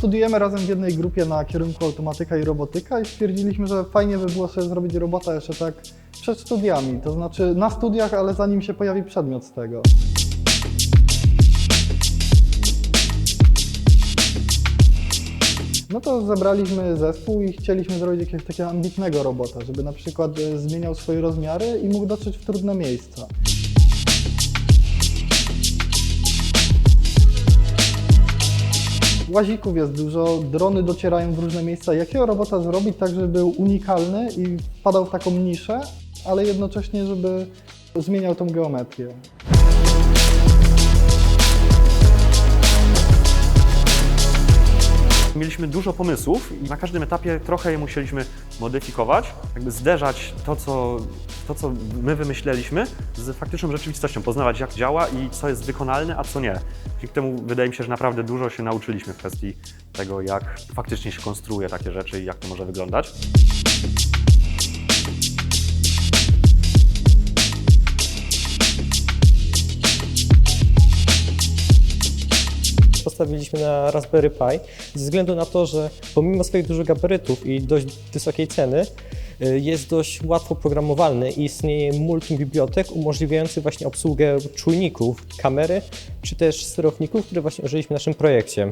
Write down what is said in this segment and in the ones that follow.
studiujemy razem w jednej grupie na kierunku automatyka i robotyka i stwierdziliśmy, że fajnie by było sobie zrobić robota jeszcze tak przed studiami, to znaczy na studiach, ale zanim się pojawi przedmiot z tego. No to zebraliśmy zespół i chcieliśmy zrobić jakiegoś takiego ambitnego robota, żeby na przykład e, zmieniał swoje rozmiary i mógł dotrzeć w trudne miejsca. Łazików jest dużo, drony docierają w różne miejsca. Jakiego robota zrobić tak, żeby był unikalny i wpadał w taką niszę, ale jednocześnie, żeby zmieniał tą geometrię? Mieliśmy dużo pomysłów i na każdym etapie trochę je musieliśmy modyfikować, jakby zderzać to, co, to, co my wymyśleliśmy z faktyczną rzeczywistością, poznawać jak działa i co jest wykonalne, a co nie. Dzięki temu wydaje mi się, że naprawdę dużo się nauczyliśmy w kwestii tego, jak faktycznie się konstruuje takie rzeczy i jak to może wyglądać. postawiliśmy na Raspberry Pi ze względu na to, że pomimo swoich dużych gabarytów i dość wysokiej ceny jest dość łatwo programowalny i istnieje multum bibliotek umożliwiających właśnie obsługę czujników, kamery czy też sterowników, które właśnie użyliśmy w naszym projekcie.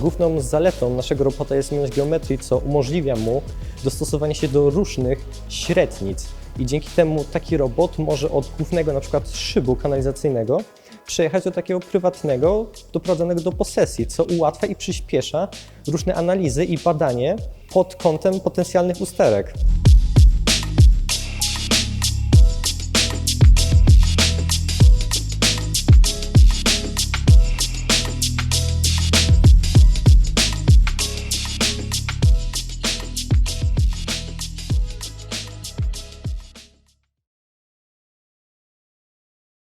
Główną zaletą naszego robota jest zmiana geometrii, co umożliwia mu dostosowanie się do różnych średnic. I dzięki temu taki robot może od głównego na przykład szybu kanalizacyjnego przejechać do takiego prywatnego, doprowadzonego do posesji, co ułatwia i przyspiesza różne analizy i badanie pod kątem potencjalnych usterek.